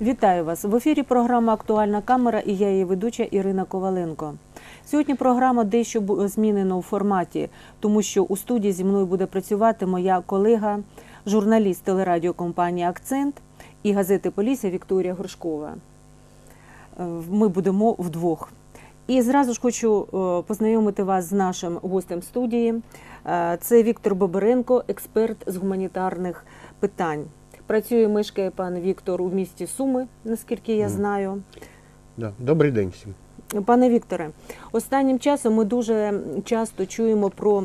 Вітаю вас в ефірі. Програма Актуальна камера і я її ведуча Ірина Коваленко. Сьогодні програма дещо змінена у форматі, тому що у студії зі мною буде працювати моя колега, журналіст телерадіокомпанії Акцент і газети Полісся Вікторія Горшкова. Е, Ми будемо вдвох. І зразу ж хочу е, познайомити вас з нашим гостем студії. Е, Це Віктор Боберенко, експерт з гуманітарних питань. Працює мешкає пан Віктор у місті Суми, наскільки я знаю. Да. Добрий день всім. Пане Вікторе, останнім часом ми дуже часто чуємо про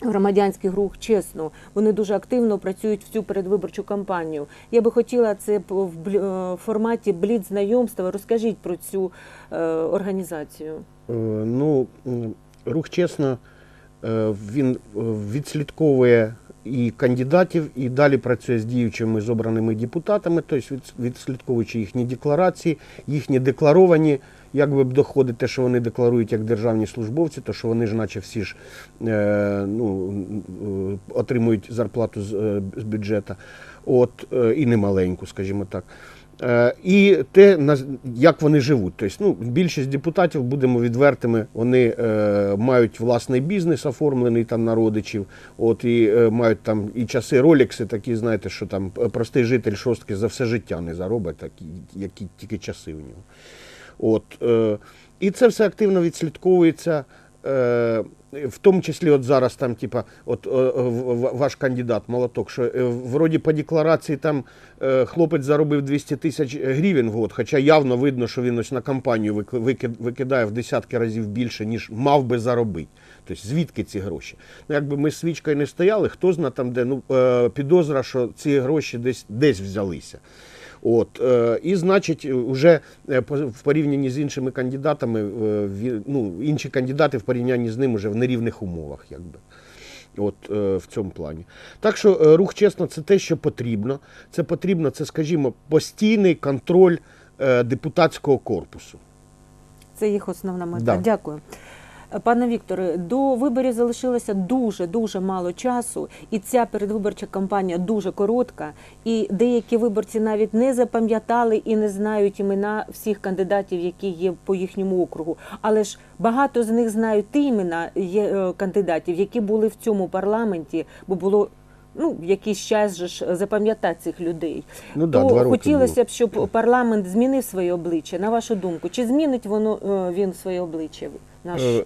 громадянський рух чесно. Вони дуже активно працюють в цю передвиборчу кампанію. Я би хотіла це в е, форматі блід знайомства. Розкажіть про цю е, організацію. Е, Ну, рух чесно, він відслідковує і кандидатів, і далі працює з діючими з обраними депутатами, тобто відслідковуючи їхні декларації, їхні декларовані, як ви б доходите, що вони декларують як державні службовці, то що вони ж, наче всі ж е, ну, е, отримують зарплату з, е, з бюджету, от, е, і немаленьку, скажімо так. Е, І те, як вони живуть. Тобто, ну, більшість депутатів, будемо відвертими, вони е, мають власний бізнес оформлений там на родичів, от, і е, мають там і часи ролікси, такі, знаєте, що там е, простий житель шостки за все життя не заробить, такі, які тільки часи у нього. От, е, і це все активно відслідковується. Е, в тому числі, от зараз там, типа, от в- ваш кандидат молоток, що е, вроді по декларації там е, хлопець заробив 200 тисяч гривень в год, хоча явно видно, що він ось на кампанію вик- викидає в десятки разів більше, ніж мав би заробити. Тобто звідки ці гроші? Ну, якби ми свічкою не стояли, хто зна там, де ну, е, підозра, що ці гроші десь, десь взялися. От, е, і значить, вже в порівнянні з іншими кандидатами, е, ну, інші кандидати в порівнянні з ним вже в нерівних умовах, якби. От е, в цьому плані. Так що е, рух чесно, це те, що потрібно. Це потрібно, це, скажімо, постійний контроль е, депутатського корпусу. Це їх основна мета. Да. Дякую. Пане Вікторе, до виборів залишилося дуже дуже мало часу, і ця передвиборча кампанія дуже коротка. І деякі виборці навіть не запам'ятали і не знають імена всіх кандидатів, які є по їхньому округу. Але ж багато з них знають ті імена е, кандидатів, які були в цьому парламенті, бо було. Ну, якийсь час же ж запам'ятати цих людей. Ну да, То два роки хотілося було. б, щоб парламент змінив своє обличчя. На вашу думку, чи змінить воно е, він своє обличчя? Наш Е, е,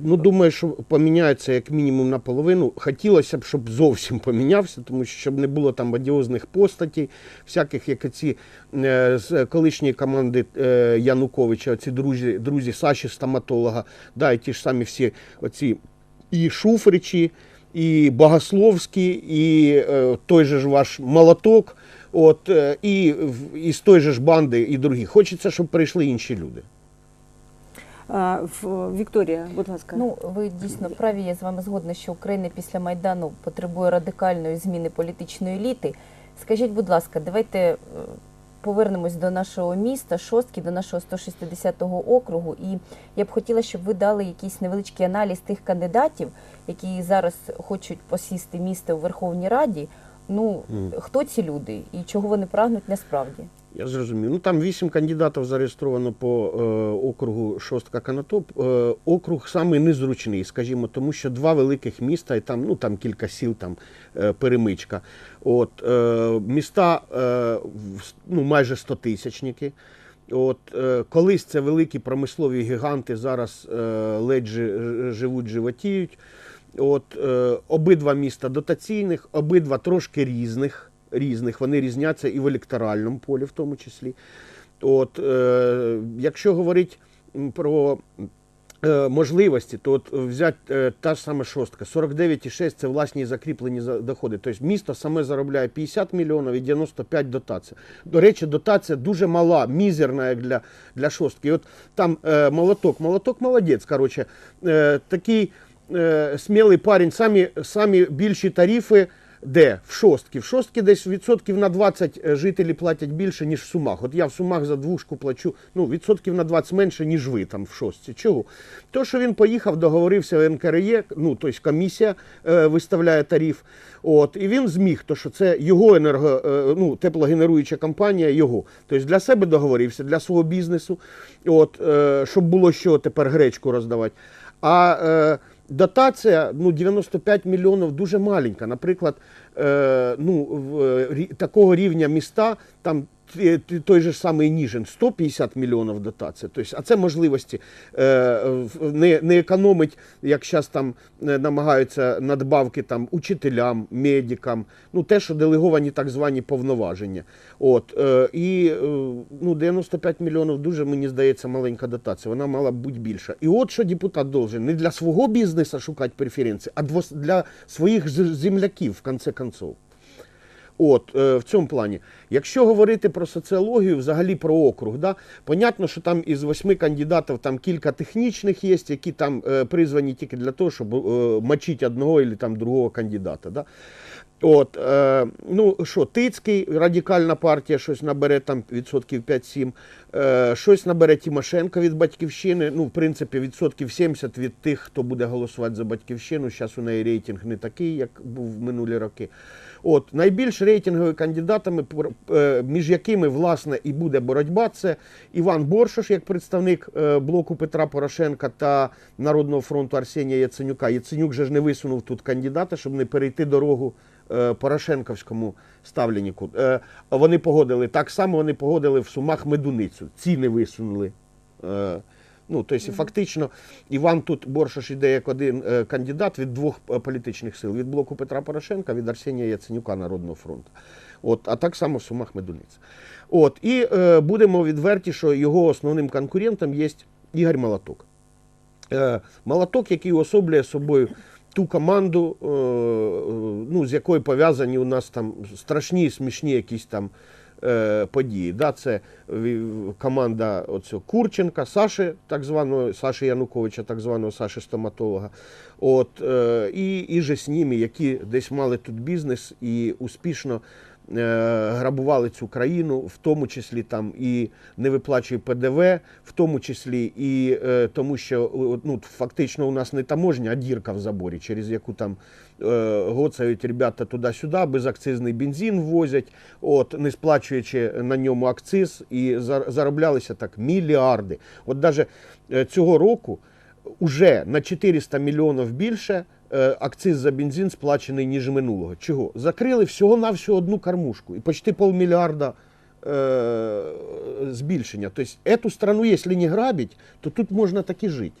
Ну, думаю, що поміняється як мінімум наполовину. Хотілося б, щоб зовсім помінявся, тому що щоб не було там одіозних постатей, всяких, як ці е, з колишньої команди е, Януковича, ці друзі, друзі Саші стоматолога, да, і ті ж самі всі оці і Шуфричі, і Богословські, і е, той же ж ваш молоток, от, е, і, і з той же ж банди, і другі. Хочеться, щоб прийшли інші люди. а, в- Вікторія, будь ласка. Ну, ви дійсно праві, я з вами згодна, що Україна після Майдану потребує радикальної зміни політичної еліти. Скажіть, будь ласка, давайте е, повернемось до нашого міста, шостки, до нашого 160-го округу. І я б хотіла, щоб ви дали якийсь невеличкий аналіз тих кандидатів, які зараз хочуть посісти місто у Верховній Раді. Ну, хто ці люди і чого вони прагнуть насправді? Я зрозумів. Ну там вісім кандидатів зареєстровано по е, округу Шостка Канатоп. Е, округ самий незручний, скажімо, тому що два великих міста, і там, ну там кілька сіл, там е, перемичка. От е, міста е, ну, майже стотисячники. От е, колись це великі промислові гіганти, зараз е, ледь жи- живуть, животіють. От е, обидва міста дотаційних, обидва трошки різних. Різних вони різняться і в електоральному полі, в тому числі. От е, якщо говорити про е, можливості, то от взяти е, та ж сама шостка, 49,6 це власні закріплені доходи. Тобто місто саме заробляє 50 мільйонів і 95 дотацій. До речі, дотація дуже мала, мізерна для, для шостки. І от там е, молоток, молоток молодець. Коротше, е, такий е, смілий парень, самі, самі більші тарифи Де? В шостки. В шостки десь відсотків на 20 жителі платять більше, ніж в Сумах. От я в Сумах за двушку плачу ну, відсотків на 20 менше, ніж ви там в шостці. Чого? То, що він поїхав, договорився в НКРЄ, ну, тобто комісія е, виставляє тариф. От, і він зміг, то що це його енерго, е, ну, теплогенеруюча компанія, його. Тобто для себе договорився, для свого бізнесу, от, е, щоб було що тепер гречку роздавати. А е, дотація ну, 95 мільйонів дуже маленька. Наприклад, ну, в, е, такого рівня міста, там той же самий Ніжин, 150 мільйонів дотація. Тобто, а це можливості е, не, не економить, як зараз там е, намагаються надбавки там, учителям, медикам, ну, те, що делеговані так звані повноваження. От, е, і е, ну, 95 мільйонів дуже, мені здається, маленька дотація. Вона мала б бути більша. І от що депутат должен не для свого бізнесу шукати преференції, а для своїх земляків, в конце концов. От, е, в цьому плані. Якщо говорити про соціологію, взагалі про округ, да, понятно, що там із восьми кандидатів там кілька технічних є, які там е, призвані тільки для того, щоб е, мочити одного або другого кандидата. Да. От, е, ну що, Тицький, радикальна партія, щось набере там відсотків 5-7, е, щось набере Тимошенко від батьківщини. Ну, в принципі, відсотків 70 від тих, хто буде голосувати за батьківщину. Зараз у неї рейтинг не такий, як був в минулі роки. От, найбільш рейтингові кандидатами, е, між якими власне і буде боротьба, це Іван Боршош, як представник е, блоку Петра Порошенка та Народного фронту Арсенія Яценюка. Яценюк же ж не висунув тут кандидата, щоб не перейти дорогу Порошенковському ставленнику. Е, Вони погодили так само, вони погодили в Сумах Медуницю. Ці не висунули. Е, Ну, тобто, фактично, Іван тут Боршош іде як один е, кандидат від двох е, політичних сил: від блоку Петра Порошенка, від Арсенія Яценюка Народного фронту. От, а так само в Сумах Медуниця. От, і е, будемо відверті, що його основним конкурентом є Ігор Молоток. Е, Молоток, який уособлює собою ту команду, е, е, ну, з якою пов'язані у нас там страшні смішні якісь там е, події. Да, це команда оцього Курченка, Саші, так званого, Саші Януковича, так званого Саші стоматолога. От, і, і же з ними, які десь мали тут бізнес і успішно грабували цю країну, в тому числі там і не виплачує ПДВ, в тому числі і е, тому, що ну, фактично у нас не таможня, а дірка в заборі, через яку там е, гоцають ребята туди-сюди, безакцизний бензин ввозять, от, не сплачуючи на ньому акциз, і зар- зароблялися так мільярди. От навіть цього року уже на 400 мільйонів більше е, акциз за бензин сплачений, ніж минулого. Чого? Закрили всього-навсього одну кормушку і почти полмільярда е, збільшення. Тобто, эту страну, якщо не грабить, то тут можна так і жити.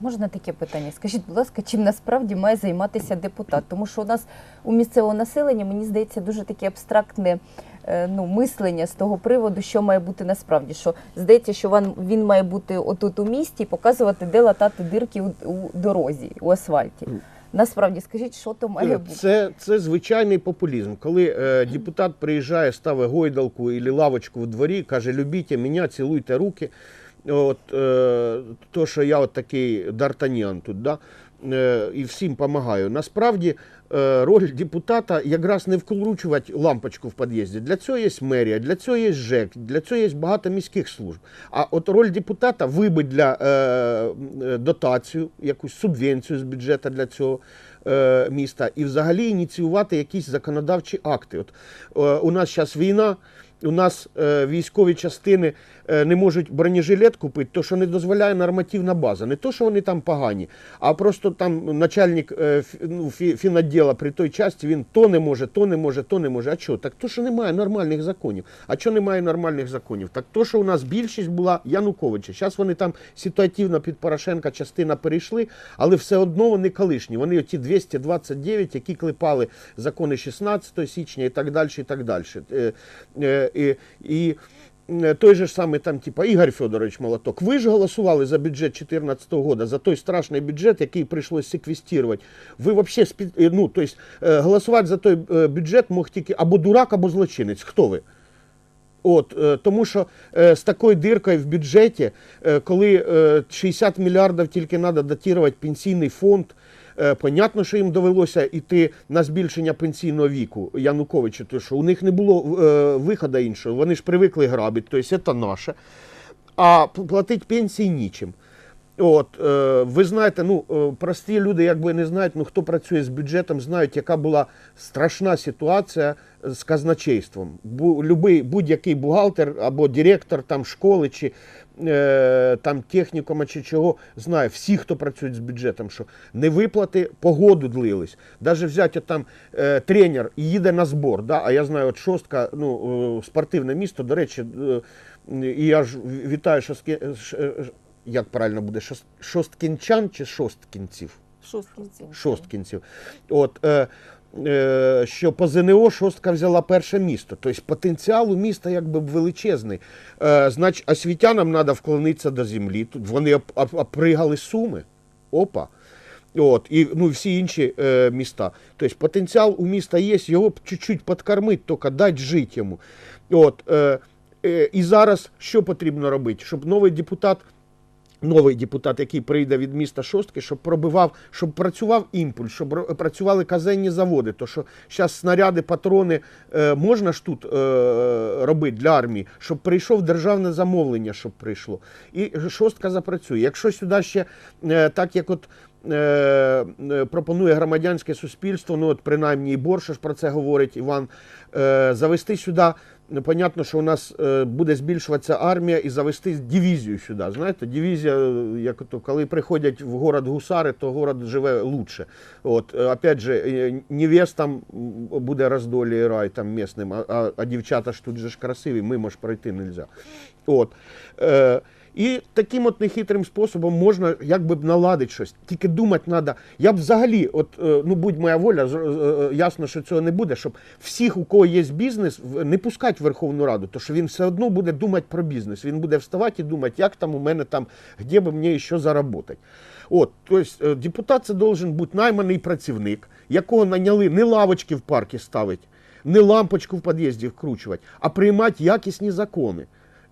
Можна таке питання? Скажіть, будь ласка, чим насправді має займатися депутат? Тому що у нас у місцевого населення, мені здається, дуже таке абстрактне е, ну, мислення з того приводу, що має бути насправді. Що здається, що він, він має бути отут у місті і показувати, де латати дирки у, у дорозі, у асфальті. Насправді, скажіть, що то має бути? Це, це звичайний популізм. Коли е, депутат приїжджає, ставить гойдалку і лавочку в дворі, каже, любіть мене, цілуйте руки. От, е, то, що я от такий дартаніан тут, да? Е, і всім допомагаю. Насправді е, роль депутата якраз не вкручувати лампочку в під'їзді. Для цього є мерія, для цього є ЖЕК, для цього є багато міських служб. А от роль депутата вибить для е, дотацію, якусь субвенцію з бюджету для цього міста і взагалі ініціювати якісь законодавчі акти. От, у нас зараз війна. У нас е, військові частини е, не можуть бронежилет купити, то що не дозволяє нормативна база. Не то, що вони там погані, а просто там начальник е, ну, фі- при той часті він то не може, то не може, то не може. А що? Так то, що немає нормальних законів. А що немає нормальних законів? Так то, що у нас більшість була Януковича. Зараз вони там ситуативно під Порошенка частина перейшли, але все одно вони колишні. Вони ті 229, які клепали закони 16 січня і так далі. І так далі. І, і е, той же самий там, типа Ігор Федорович Молоток. Ви ж голосували за бюджет 2014 года, за той страшний бюджет, який прийшлось секвестувати. Ви спі- е, ну, то е, голосувати за той бюджет мог тільки або дурак, або злочинець. Хто ви? От, тому що з такою диркою в бюджеті, коли е, 60 мільярдів тільки треба датувати пенсійний фонд, понятно, що їм довелося йти на збільшення пенсійного віку Януковича, тому що у них не було е, виходу іншого. Вони ж привикли грабити, тобто це наше. А платити пенсії нічим. От, е, ви знаєте, ну е, прості люди, якби не знають, ну хто працює з бюджетом, знають, яка була страшна ситуація з казначейством. Будь-який бухгалтер або директор там школи чи е, там технікума чи чого знає, всі, хто працюють з бюджетом, що не виплати погоду длились. Даже взяти там е, тренер і їде на збор. Да? А я знаю, от шостка, ну, е, спортивне місто, до речі, е, і я ж вітаю, що скі- ш- е, як правильно буде, шост- шосткінчан чи шосткінців? Шосткінці. Шосткінців. От, е, що по ЗНО шостка взяла перше місто. Тобто потенціал у міста якби величезний. Е, значить, освітянам треба вклонитися до землі. Тут вони оп- оп- опригали суми. Опа. От, і ну, всі інші е, міста. Тобто потенціал у міста є, його чуть-чуть підкормити, тільки дати жити йому. От, е, е, і зараз що потрібно робити? Щоб новий депутат новий депутат, який прийде від міста Шостки, щоб пробивав, щоб працював імпульс, щоб працювали казенні заводи. То що зараз снаряди, патрони е, можна ж тут е, робити для армії, щоб прийшов державне замовлення, щоб прийшло. І шостка запрацює. Якщо сюди ще е, так, як от. е, е, Пропонує громадянське суспільство, ну от принаймні і Борша ж про це говорить Іван, е, завести сюди понятно, що у нас е, буде збільшуватися армія і завести дивізію сюди. Знаєте, дивізія, е, як то, коли приходять в город гусари, то город живе лучше. От, е, опять же, невестам буде роздолі рай там місним, а, а, а дівчата ж тут же ж красиві, мимо ж пройти не можна. От. І таким от нехитрим способом можна якби б наладити щось. Тільки думати треба. Я б взагалі, от е, ну будь моя воля, е, е, ясно, що цього не буде, щоб всіх, у кого є бізнес, не пускати в Верховну Раду, тому що він все одно буде думати про бізнес. Він буде вставати і думати, як там у мене там, де би мені ще заробити. От, тобто депутат це должен бути найманий працівник, якого наняли не лавочки в парку ставити, не лампочку в під'їзді вкручувати, а приймати якісні закони.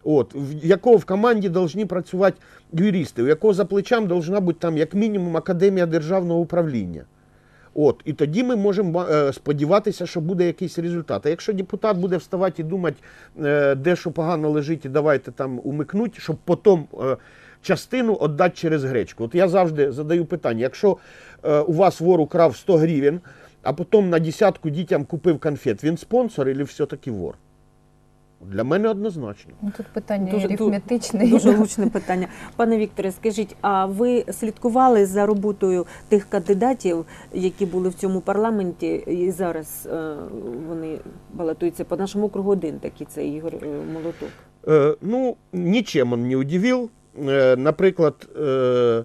От, в якого в команді повинні працювати юристи, у якого за плечам повинна бути там як мінімум академія державного управління. От, і тоді ми можемо е, сподіватися, що буде якийсь результат. А якщо депутат буде вставати і думати, е, де що погано лежить, і давайте там умикнуть, щоб потім е, частину віддати через гречку. От я завжди задаю питання: якщо у вас вор украв 100 гривень, а потім на десятку дітям купив конфет, він спонсор чи все-таки вор? Для мене однозначно. Ну, тут питання Дуже- арифметичне. Дуже влучне питання. Пане Вікторе, скажіть, а ви слідкували за роботою тих кандидатів, які були в цьому парламенті, і зараз е, вони балотуються по нашому округу один, такий це Ігор е, Молоток. Э, ну, ничем он не удивил. Э, наприклад, е, е,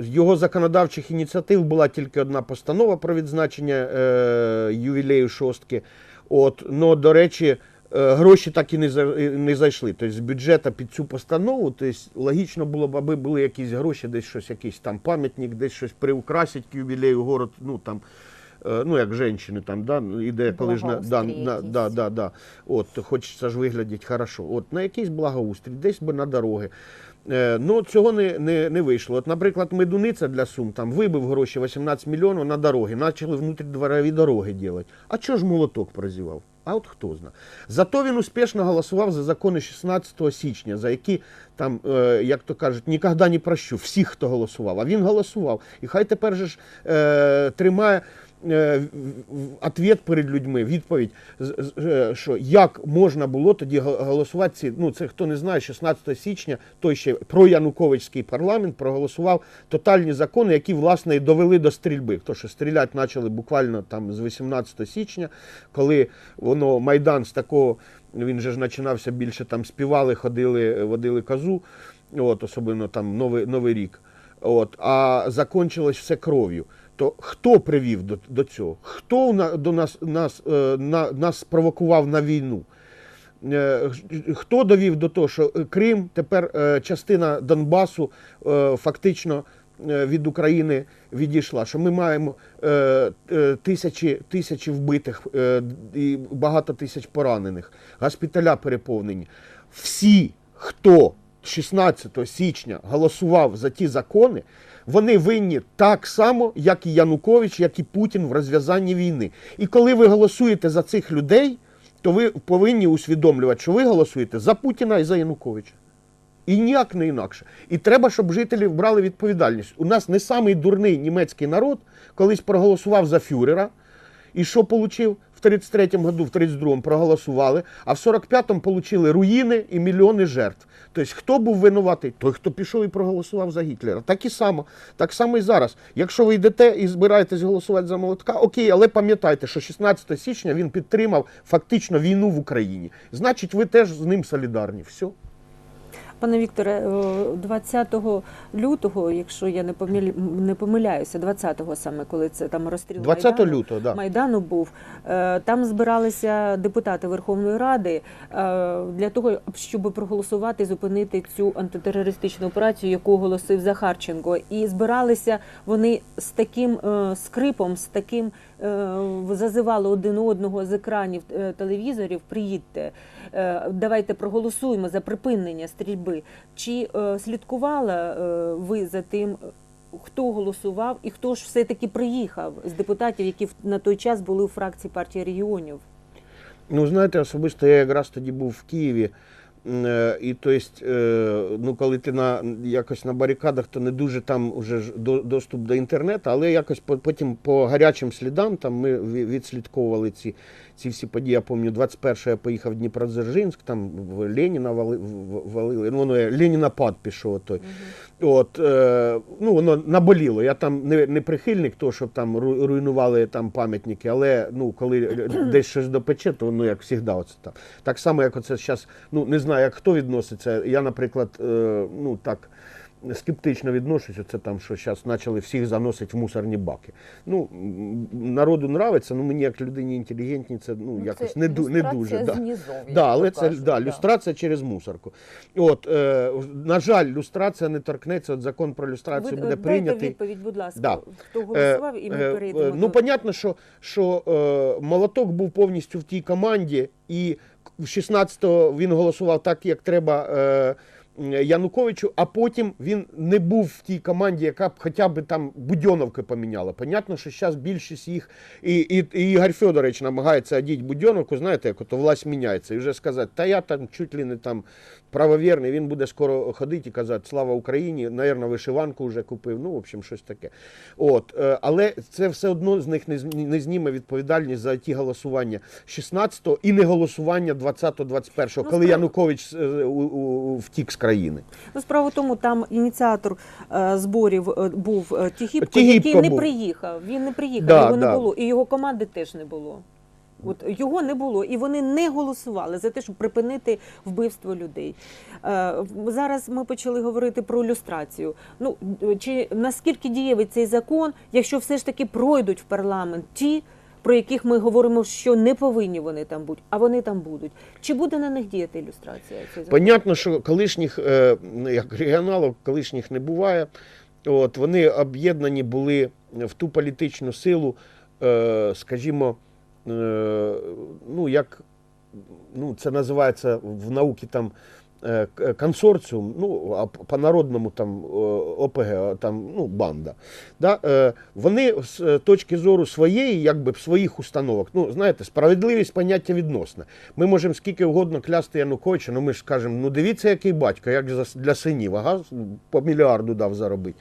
з його законодавчих ініціатив була тільки одна постанова про відзначення е, ювілею шостки. От, но, до речі, е, гроші так і не, не зайшли. Тобто з бюджету під цю постанову, тобто, логічно було б, аби були якісь гроші, десь щось, якийсь там пам'ятник, десь щось приукрасить к ювілею город, ну там. е, Ну, як жінки там, да, іде коли ж на, да, на, да, да, да. От, хочеться ж виглядати хорошо. От, на якийсь благоустрій, десь би на дороги. Е, ну, цього не, не, не вийшло. От, наприклад, Медуниця для Сум там вибив гроші 18 мільйонів на дороги, почали внутрідворові дороги робити. А чого ж молоток прозівав? А от хто знає. Зато він успішно голосував за закони 16 січня, за які там, е, як то кажуть, ніколи не прощу, всіх, хто голосував. А він голосував. І хай тепер же ж е, тримає ответ перед людьми, відповідь, е, що як можна було тоді голосувати ці, ну це хто не знає, 16 січня той ще проянуковичський парламент проголосував тотальні закони, які власне і довели до стрільби. То що стріляти почали буквально там з 18 січня, коли воно Майдан з такого, він же ж починався більше там співали, ходили, водили козу, от, особливо там Новий, Новий рік. От, а закончилось все кров'ю. То хто привів до, до цього? Хто на, до нас, нас, е, на, нас спровокував на війну? Е, Хто довів до того, що Крим тепер е, частина Донбасу фактично від України відійшла? Що ми маємо тисячі, тисячі вбитих і багато тисяч поранених, госпіталя переповнені. Всі, хто 16 січня голосував за ті закони, вони винні так само, як і Янукович, як і Путін в розв'язанні війни. І коли ви голосуєте за цих людей, то ви повинні усвідомлювати, що ви голосуєте за Путіна і за Януковича. І ніяк не інакше. І треба, щоб жителі брали відповідальність. У нас не самий дурний німецький народ колись проголосував за фюрера. І що отримав? В 33-му году, в 32-му проголосували, а в 45-му отримали руїни і мільйони жертв. Тобто, хто був винуватий? Той, хто пішов і проголосував за Гітлера. Так і само. Так само і зараз. Якщо ви йдете і збираєтесь голосувати за молотка, окей, але пам'ятайте, що 16 січня він підтримав фактично війну в Україні. Значить, ви теж з ним солідарні. Все. Пане Вікторе, е, 20 лютого, якщо я не помилі... не помиляюся, 20-го саме, коли це там розстріл 20 Майдану, лютого, да. Майдану був. е, Там збиралися депутати Верховної Ради е, для того, щоб проголосувати і зупинити цю антитерористичну операцію, яку оголосив Захарченко. І збиралися вони з таким е, скрипом, з таким е, зазивали один одного з екранів е, телевізорів. Приїдьте, е, давайте проголосуємо за припинення стрільби. Чи е, слідкувала е, ви за тим? Хто голосував і хто ж все-таки приїхав з депутатів, які на той час були у фракції партії регіонів? Ну, знаєте, особисто я якраз тоді був в Києві. Е, І то есть, е, ну, коли ти на якось на барикадах, то не дуже там уже доступ до інтернету, але якось потім по гарячим слідам там ми відслідковували ці, ці всі події. Я пам'ятаю, 21 я поїхав в Дніпродзержинськ, там в Леніна вали, валили. Ну, воно Ленінапад пішов той. От, е, ну, воно наболіло. Я там не, не прихильник того, щоб там руйнували там пам'ятники, але ну, коли десь щось допече, то воно як завжди оце так. Так само, як оце зараз, ну не знаю, як хто відноситься. Я, наприклад, е, ну так. Скептично відношусь, оце там, що зараз почали всіх заносити в мусорні баки. Ну, народу нравиться, ну мені як людині інтелігентній, це ну, Ну, якось це не, не дуже. Да. з Да, але це кажуть, да, да. люстрація через мусорку. От, е, на жаль, люстрація не торкнеться, от закон про люстрацію Ви, буде е, прийнятий. Відповідь, будь ласка, Да. хто голосував, і ми Е, е, перейдемо. е, до... Ну, понятно, що, що е, молоток був повністю в тій команді, і 16-го він голосував так, як треба. Е, Януковичу, а потім він не був в тій команді, яка б хоча б там Будьоновки поміняла. Понятно, що зараз більшість їх і, і, і Ігор Федорович намагається одіть Будьоновку, знаєте, як то власть міняється, і вже сказати, та я там чуть ли не там правовірний, він буде скоро ходити і казати Слава Україні, навірно, вишиванку вже купив. Ну, в общем, щось таке. От, е, але це все одно з них не, зні- не зніме відповідальність за ті голосування 16-го і не голосування 20-21-го, Ну, коли справа- Янукович е, втік з країни. Ну, справа в тому, там ініціатор е, зборів був Тігіпко, Тігіпко який не приїхав. Він не приїхав, Да, його да. не було. І його команди теж не було. От його не було, і вони не голосували за те, щоб припинити вбивство людей. Е, зараз ми почали говорити про люстрацію. Ну чи наскільки дієвий цей закон, якщо все ж таки пройдуть в парламент ті, про яких ми говоримо, що не повинні вони там бути, а вони там будуть. Чи буде на них діяти ілюстрація? Понятно, що колишніх, е, як регіоналів, колишніх не буває. От, вони об'єднані були в ту політичну силу, е, скажімо, ну, як ну, це називається в науці там е, консорціум, ну, а по-народному там е, ОПГ, там, ну, банда. Да? Е, Вони з е, точки зору своєї, якби своїх установок, ну, знаєте, справедливість поняття відносне. Ми можемо скільки угодно клясти Януковича, ну ми ж скажемо, ну дивіться, який батько, як для синів, ага, по мільярду дав заробити.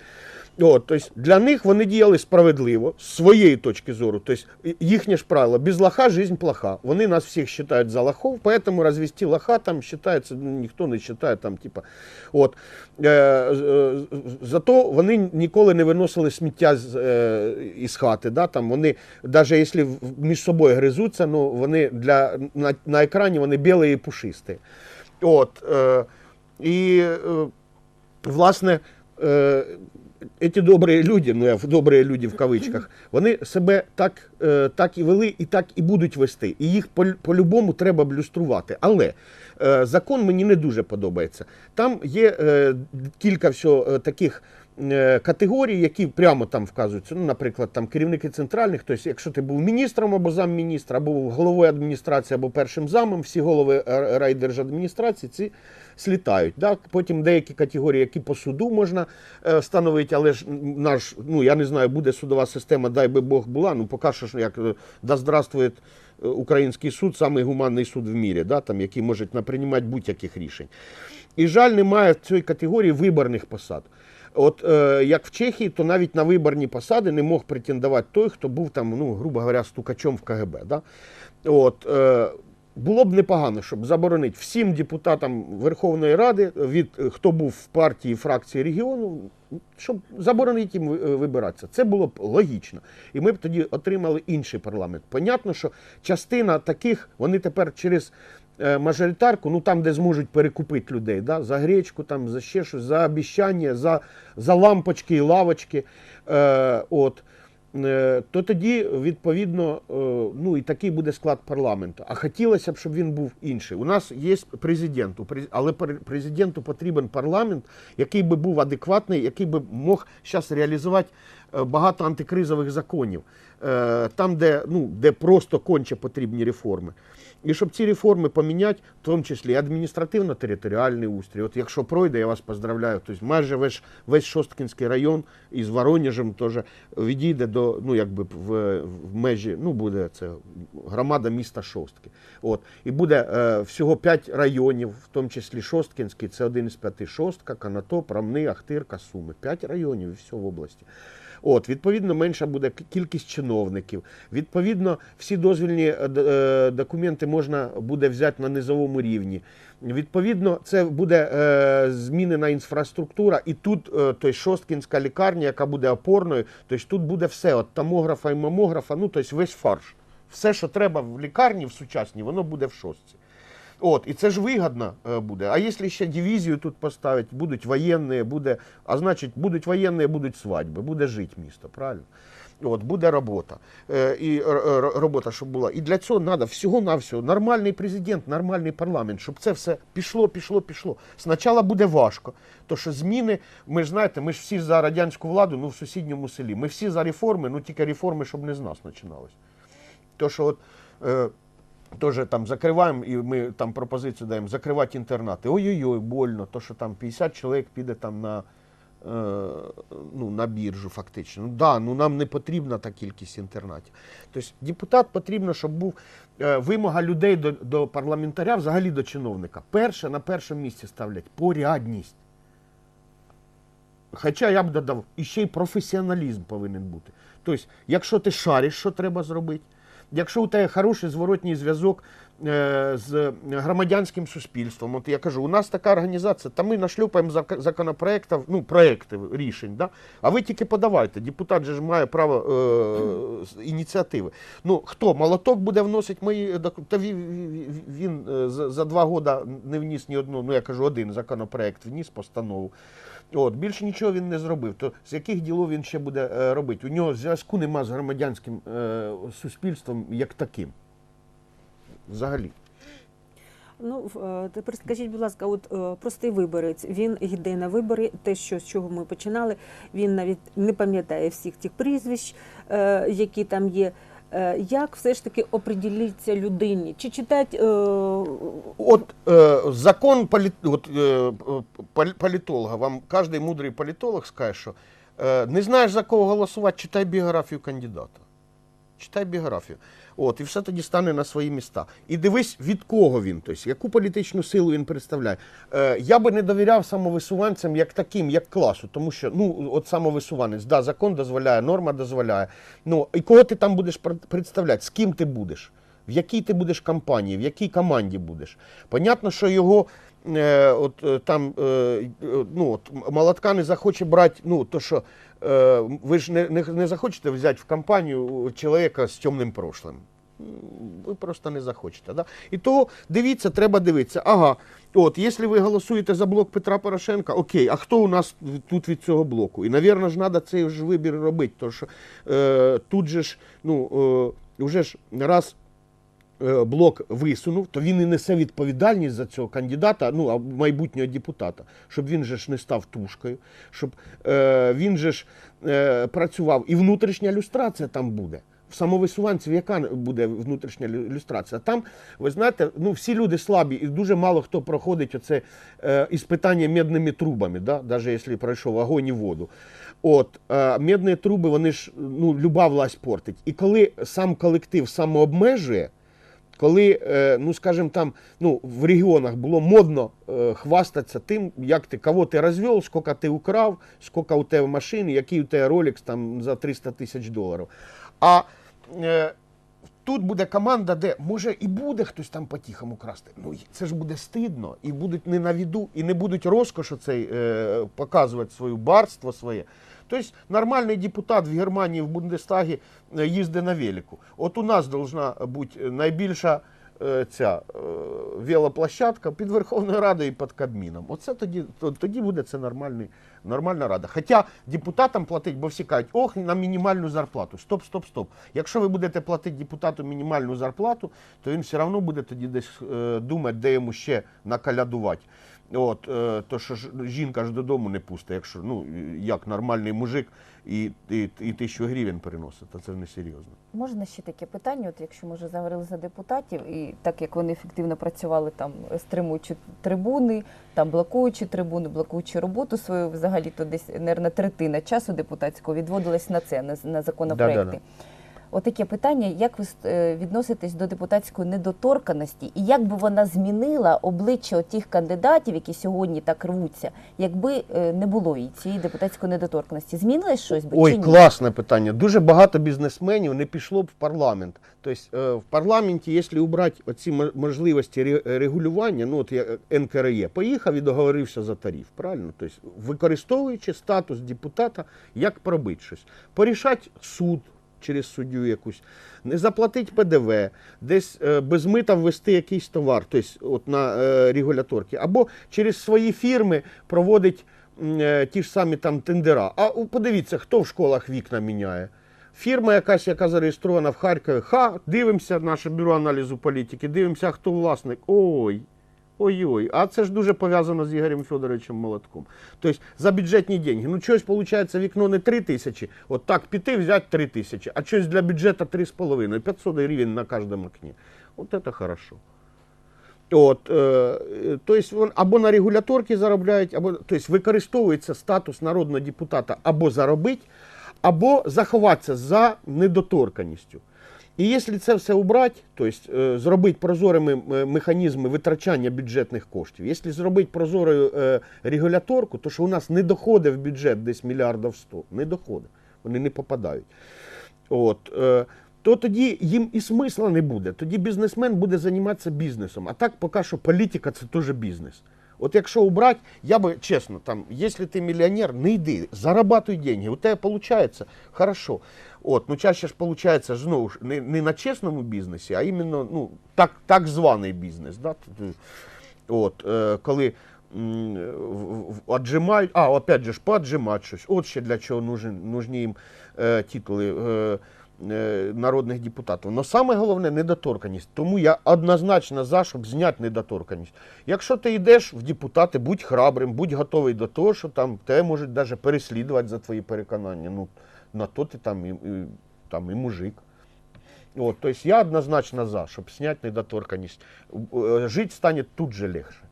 От, тобто для них вони діяли справедливо з своєї точки зору. Тобто їхнє ж правило, без лоха жизнь плоха. Вони нас всіх вважають за лохов, поэтому розвести лоха там вважається, ну, ніхто не вважає там, типа. От. Е, е, зато вони ніколи не виносили сміття з, е, із хати. Да? Там вони, навіть якщо між собою гризуться, ну, вони для, на, на екрані вони білі і пушисті. От, е, і, е, власне, е, ці добрі люди, ну я в- добрі люди в кавичках, вони себе так, е, так і вели і так і будуть вести. І їх по- по-любому треба блюструвати. Але е, закон мені не дуже подобається. Там є е, кілька всього е, таких категорії, які прямо там вказуються. Ну, наприклад, там керівники центральних, тобто, якщо ти був міністром або замміністра, або головою адміністрації, або першим замом, всі голови е, райдержадміністрації ці слітають. Да? Потім деякі категорії, які по суду можна е, встановити, але ж наш, ну я не знаю, буде судова система, дай би Бог була. Ну поки що як е, да здравствує е, український суд, самий гуманний суд в мірі, да? там, який може приймати будь-яких рішень. І жаль, немає цієї категорії виборних посад. От е, як в Чехії, то навіть на виборні посади не мог претендувати той, хто був там, ну, грубо говоря, стукачом в КГБ. Да? От, е, було б непогано, щоб заборонити всім депутатам Верховної Ради, від е, хто був в партії фракції регіону, щоб заборонити їм е, вибиратися. Це було б логічно. І ми б тоді отримали інший парламент. Понятно, що частина таких, вони тепер через мажоритарку, ну там, де зможуть перекупити людей, да, за гречку, там, за ще щось, за обіщання, за, за лампочки і лавочки. Е, от, е, то тоді, відповідно, е, ну і такий буде склад парламенту. А хотілося б, щоб він був інший. У нас є президент, але президенту потрібен парламент, який би був адекватний, який би мог зараз реалізувати е, багато антикризових законів, е, там, де, ну, де просто конче потрібні реформи. І щоб ці реформи поміняти, в тому числі адміністративно-територіальний устрій. От якщо пройде, я вас поздравляю. Тобто майже весь, весь Шосткінський район із Воронежем теж відійде до, ну якби в, в межі, ну буде це громада міста Шостки. От. І буде е, всього 5 районів, в тому числі Шосткінський, це один із п'яти Шостка, Канатоп, Рамни, Ахтирка, Суми. 5 районів і все в області. От, відповідно, менша буде кількість чиновників. Відповідно, всі дозвільні е, е, документи можна буде взяти на низовому рівні. Відповідно, це буде е, змінена інфраструктура, і тут е, той Шосткінська лікарня, яка буде опорною, тобто тут буде все, от томографа і мамографа, ну тобто весь фарш. Все, що треба в лікарні в сучасній, воно буде в шостці. От, і це ж вигідно е, буде. А якщо ще дивізію тут поставити, будуть воєнні, буде, а значить, будуть воєнні, будуть свадьби, буде жити місто, правильно? От, буде робота. Е, і робота, щоб була. І для цього треба всього-навсього нормальний президент, нормальний парламент, щоб це все пішло, пішло, пішло. Спочатку буде важко. То що зміни, ми ж знаєте, ми ж всі за радянську владу, ну в сусідньому селі. Ми всі за реформи, ну тільки реформи, щоб не з нас починалось. То, що от. Е, Тоже там закриваємо, і ми там пропозицію даємо закривати інтернати. Ой-ой-ой, больно, то що там 50 чоловік піде там на, е, ну, на біржу фактично. Ну да, ну нам не потрібна та кількість інтернатів. Тобто депутат потрібно, щоб був е, вимога людей до, до парламентаря, взагалі до чиновника. Перше на першому місці ставлять порядність. Хоча я б додав, і ще й професіоналізм повинен бути. Тобто, якщо ти шариш, що треба зробити, якщо у тебе хороший зворотній зв'язок е, з громадянським суспільством, от я кажу, у нас така організація, та ми нашлюпаємо зак- законопроектів, ну, проекти рішень, да? а ви тільки подавайте. Депутат же ж має право е, ініціативи. Ну, хто? Молоток буде вносити мої доку- Та він, е, за два роки не вніс ні одного, ну я кажу, один законопроект вніс постанову. От, більше нічого він не зробив. То з яких ділов він ще буде е, робити? У нього зв'язку нема з громадянським е, суспільством як таким. Взагалі. Ну е, тепер скажіть, будь ласка, от е, простий виборець, він йде на вибори. Те, що з чого ми починали, він навіть не пам'ятає всіх тих прізвищ, е, які там є. Е, Як все ж таки оприділиться людині? Чи читать е, От е, закон полі... от, е, політолога, вам кожен мудрий політолог скаже, що е, не знаєш за кого голосувати, читай біографію кандидата. Читай біографію. От, і все тоді стане на свої міста. І дивись, від кого він, тобто, яку політичну силу він представляє. Е, я би не довіряв самовисуванцям як таким, як класу, тому що ну, от самовисуванець, да, закон дозволяє, норма дозволяє. Ну, і кого ти там будеш представляти, з ким ти будеш? В якій ти будеш компанії, в якій команді будеш. Понятно, що його е, от, е, там е, е, ну, от, молотка не захоче брати, ну, то що е, ви ж не, не, не захочете взяти в компанію чоловіка з темним прошлим. Ви просто не захочете. Да? І того дивіться, треба дивитися. Ага, от, якщо ви голосуєте за блок Петра Порошенка, окей, а хто у нас тут від цього блоку? І, ж треба цей ж вибір робити, тому що е, тут же ж, ну, е, вже ж раз блок висунув, то він і несе відповідальність за цього кандидата, ну а майбутнього депутата, щоб він же ж не став тушкою, щоб е, він же ж е, працював. І внутрішня люстрація там буде. В самовисуванців яка буде внутрішня лю- люстрація? Там, ви знаєте, ну всі люди слабі, і дуже мало хто проходить оце е, іспитання медними трубами, да? навіть якщо пройшов огонь і воду. От, е, медні труби, вони ж ну, люба власть портить. І коли сам колектив самообмежує, коли, е, ну скажімо там, ну, в регіонах було модно е, хвастатися тим, як ти кого ти розвел, скільки ти украв, скільки у тебе машин, який у тебе ролікс там за 300 тисяч доларів. А е, тут буде команда, де може і буде хтось там по-тихому красти. Ну це ж буде стидно, і будуть не на віду, і не будуть розкошу цей е, показувати своє барство своє. Тобто нормальний депутат в Германії в Бундестагі е, їздить на велику. От у нас должна бути найбільша ця е, велоплощадка під Верховною Радою і під Кабміном. Оце тоді, то- тоді буде це нормальний, нормальна рада. Хоча депутатам платить, бо всі кажуть, ох, на мінімальну зарплату. Стоп, стоп, стоп. Якщо ви будете платити депутату мінімальну зарплату, то він все одно буде тоді десь е, думати, де йому ще накалядувати. От, е, то що жінка ж додому не пусте, якщо ну як нормальний мужик і, і, і тисячу гривень переносить, то це не серйозно. Можна ще таке питання, от якщо ми вже заговорили за депутатів, і так як вони ефективно працювали там, стримуючи трибуни, там блокуючи трибуни, блокуючи роботу свою, взагалі то десь, мабуть, третина часу депутатського відводилась на це, на, на законопроекти. Да-да-да. Отаке питання, як ви е, відноситесь до депутатської недоторканості, і як би вона змінила обличчя тих кандидатів, які сьогодні так рвуться, якби е, не було і цієї депутатської недоторканості? Змінилось щось би Ой, чи ні? класне питання. Дуже багато бізнесменів не пішло б в парламент. Тобто е, в парламенті, якщо убрати оці мо- можливості ре- регулювання, ну от як НКРЕ, поїхав і договорився за тариф, правильно? Тобто, використовуючи статус депутата, як пробити щось. Порішати суд через суддю якусь, не заплатити ПДВ, десь е, без мита ввести якийсь товар, тобто от на е, регуляторки, або через свої фірми проводить е, ті ж самі там тендера. А подивіться, хто в школах вікна міняє. Фірма якась, яка зареєстрована в Харкові, ха, дивимося наше бюро аналізу політики, дивимося, хто власник. Ой. Ой-ой, а це ж дуже пов'язано з Ігорем Федоровичем Молотком. Тобто за бюджетні деньги. Ну, щось, виходить, вікно не 3 тисячі, от так піти, взяти 3 тисячі, а щось для бюджету 3,5, 500 гривень на кожному окні. От це хорошо. От, е, тобто або на регуляторки заробляють, або тобто використовується статус народного депутата або заробити, або заховатися за недоторканістю. І якщо це все убрати, тобто зробити прозорими е, механізми витрачання бюджетних коштів, якщо зробити прозорою е, регуляторку, то що у нас не доходить в бюджет десь мільярдів 100, не доходить, вони не попадають. От, то тоді їм і смисла не буде. Тоді бізнесмен буде займатися бізнесом. А так поки що політика це теж бізнес. От якщо убрати, я би чесно, там, якщо ти мільйонер, не йди, зарабатуй деньги. У тебе виходить, хорошо. От, ну чаще ж виходить знову ж не, не на чесному бізнесі, а іменно ну, так, так званий бізнес. Да? От, е, коли отжимають, а, опять же ж, поотжимати щось. От ще для чого нужен, нужні їм е, титули е, е, народних депутатів. Но саме головне недоторканість. Тому я однозначно за, щоб зняти недоторканість. Якщо ти йдеш в депутати, будь храбрим, будь готовий до того, що там тебе можуть навіть переслідувати за твої переконання. Ну, на то ти там і, і, там, і мужик. От, тобто я однозначно за, щоб зняти недоторканість. Е, Жити стане тут же легше.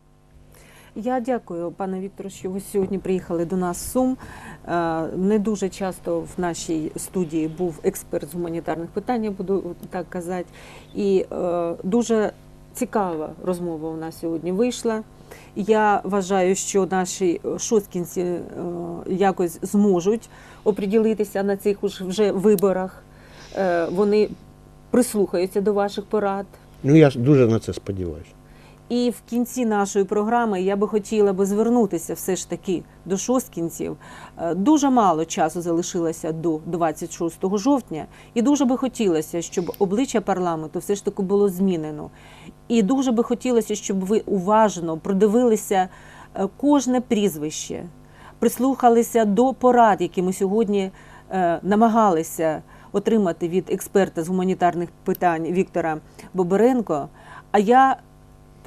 Я дякую, пане Віктору, що ви сьогодні приїхали до нас з Сум. Е, Не дуже часто в нашій студії був експерт з гуманітарних питань, я буду так казати. І е, дуже цікава розмова у нас сьогодні вийшла. Я вважаю, що наші шосткінці е, якось зможуть оприділитися на цих вже виборах. Е, Вони прислухаються до ваших порад. Ну я дуже на це сподіваюся. І в кінці нашої програми я би хотіла би звернутися все ж таки до шосткінців. Е, Дуже мало часу залишилося до 26 жовтня, і дуже би хотілося, щоб обличчя парламенту все ж таки було змінено. І дуже би хотілося, щоб ви уважно продивилися е, кожне прізвище, прислухалися до порад, які ми сьогодні е, намагалися отримати від експерта з гуманітарних питань Віктора Боберенко. А я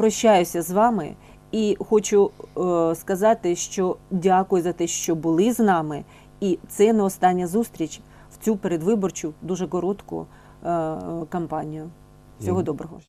прощаюся з вами і хочу е, сказати, що дякую за те, що були з нами. І це не остання зустріч в цю передвиборчу дуже коротку е, кампанію. Всього доброго.